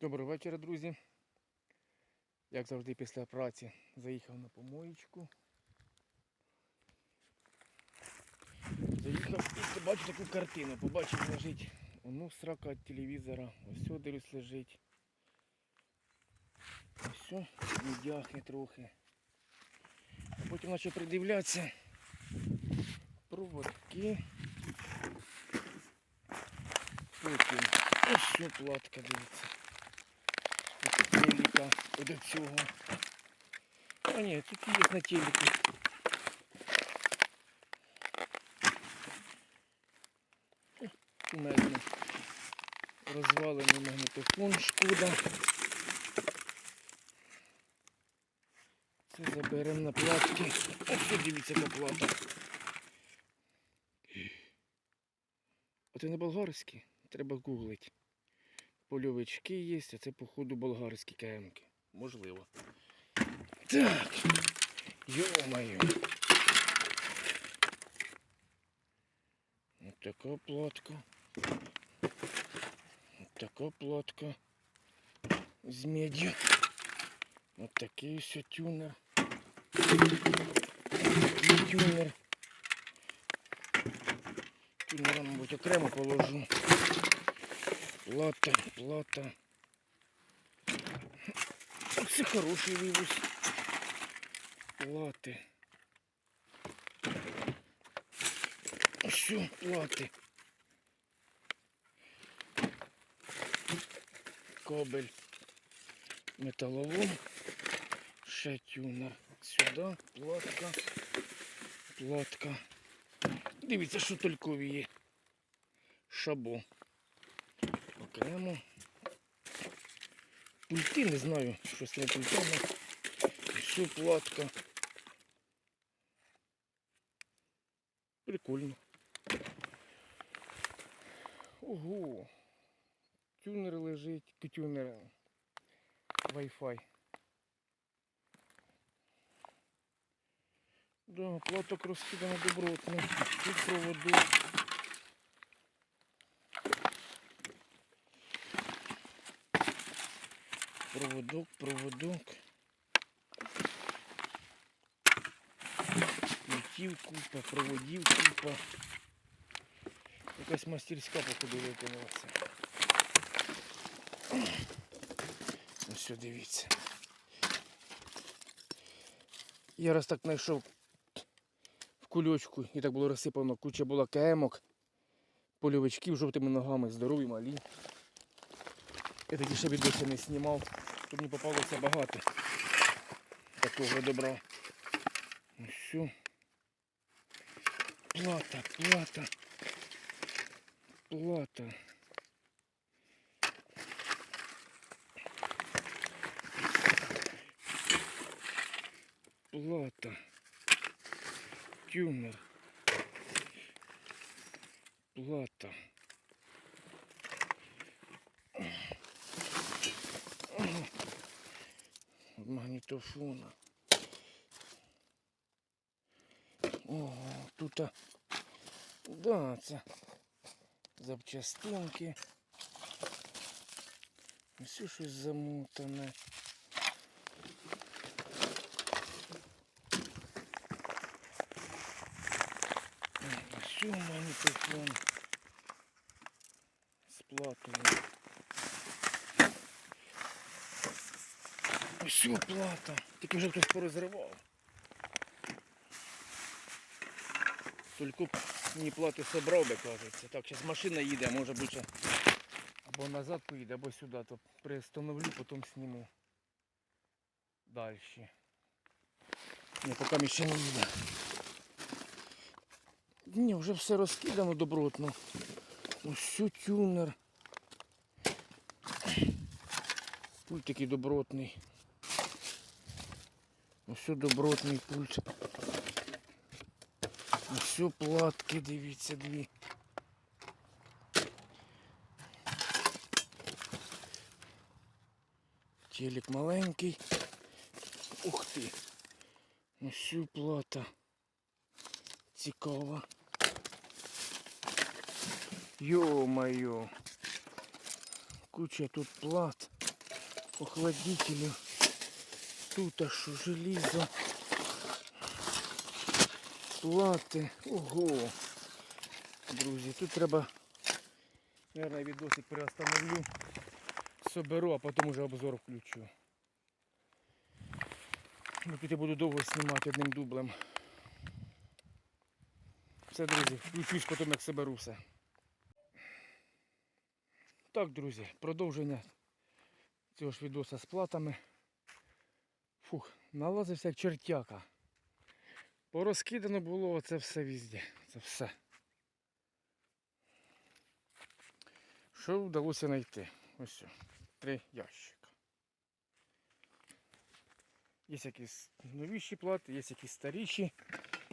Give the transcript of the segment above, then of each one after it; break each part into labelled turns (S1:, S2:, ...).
S1: Доброго вечора, друзі. Як завжди після праці заїхав на помоєчку. Заїхав і побачив таку картину. Побачив лежить ну, срака від телевізора. Ось дивлюсь лежить. Ось о, відяхне трохи. А потім почав придивлятися. Проводки. Потім ось платка дивіться. До цього. А ні, тут є на телеку. Кумедно. Розвалений магнітофон шкода. Це заберемо на платки. Ось дивіться яка плата. А це не болгарські? Треба гуглить. Польовички є, а це, походу, болгарські КМки. Можливо. Так. Йо-моє. Ось така платка. Ось така платка. З медью. Ось такий ось тюнер. Такий тюнер. Тюнера, мабуть, окремо положу. Плата, плата. Оце хороший вивіз. Плати. Що плати? Кабель металолом. Ще тюнер. Сюди платка. Платка. Дивіться, що тільки є. Шабо окремо. Пульти не знаю, що з цими пультами. Все платка. Прикольно. Ого. Тюнер лежить, тюнер. Wi-Fi. Да, платок розкидано добротно. Тут проводу. Проводок, проводок. Пультів купа, проводів купа. Якась мастерська походу. Ось що дивіться. Я раз так знайшов в кульочку і так було розсипано, куча була кемок, польовичків жовтими ногами, здорові, малі. Я тоді ще відоси не знімав. Тут мені попалося багато такого добра. Ну все. Плата, плата. Плата. Плата. Тюнер. Плата. Магнітофона. О, тут, да, це запчастинки. Все щось замотане. Все магнітофон з. Ось плата. Тільки вже хтось порозривав. Тільки мені плати собрав би, кажеться. Так, зараз машина їде, може бути або назад поїде, або сюди, то приостановлю, потім зніму далі. Ні, поки ще не їде. Ні, вже все розкидано добротно. Ось тюнер. Пульт такий добротний. Ось добротний пульт. Ось платки, дивіться, дві. Телек маленький. Ух ти. Ось плата. Цікава. Йо-моє. Куча тут плат. охладителю. Тут аж желізо. Плати. Ого. Друзі, тут треба, мабуть, відосик переостановлю. Соберу, а потім уже обзор включу. Ну, тут я буду довго знімати одним дублем. Все, друзі, включусь потім, як соберу все. Так, друзі, продовження цього ж відоса з платами. Фух, налазився як чертяка. Порозкидано було це все везде. Це все. Що вдалося знайти? Ось. Три ящика. Є якісь новіші плати, є якісь старіші.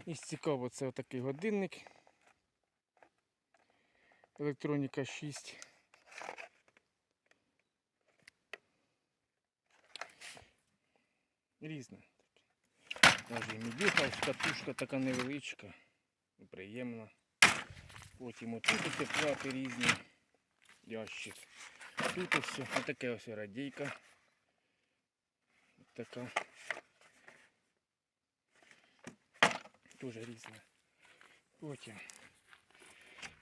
S1: І цікаво, це отакий годинник. Електроніка 6. Різне. Може і медюха, катушка така невеличка, і приємна. Потім отут оце плати різні. Ящик. Тут ось отаке ось радійка. Така. Дуже різна. Потім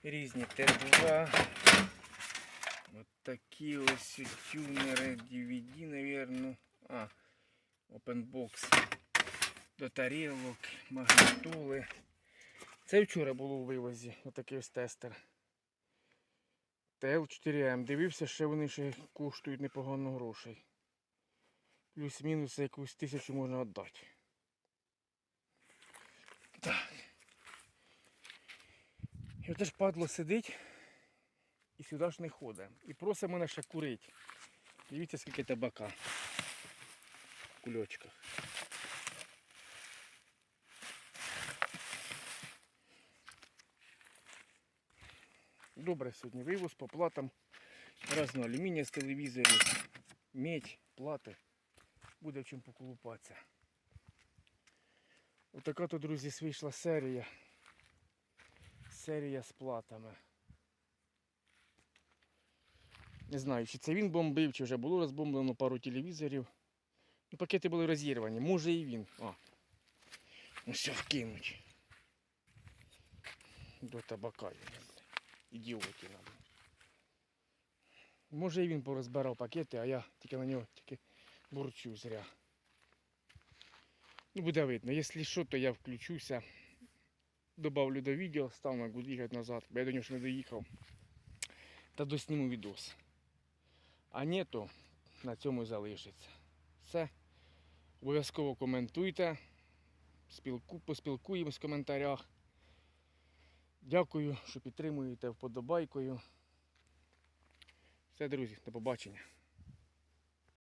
S1: різні Т2. От такі ось тюнери DVD, наверное. Openbox. До тарілок, магнітоли. Це вчора було у вивозі, отакий ось тестер. ТЛ4М. Дивився, що вони ще коштують непогано грошей. Плюс-мінус якусь тисячу можна віддати. Так. І оте ж падло сидить і сюди ж не ходить. І просить мене ще курить. Дивіться, скільки табака кульочках. Добре сьогодні вивоз по платам разного алюмінія з телевізорів, медь, плати. Буде в чим поколупатися. Отака то, друзі, вийшла серія. Серія з платами. Не знаю, чи це він бомбив, чи вже було розбомблено пару телевізорів. Ну, пакети були розірвані. Може і він. А. Ну все вкинуть. До табака. Ідіоті нам. Може і він порозбирав пакети, а я тільки на нього тільки бурчу зря. Ну, буде видно. Якщо що, то я включуся. Добавлю до відео, став на буду їхати назад, бо я до нього ще не доїхав. Та досніму відос. А ні, то на цьому і залишиться. Все. Обов'язково коментуйте. Спілку, поспілкуємось в коментарях. Дякую, що підтримуєте вподобайкою. Все, друзі, до побачення.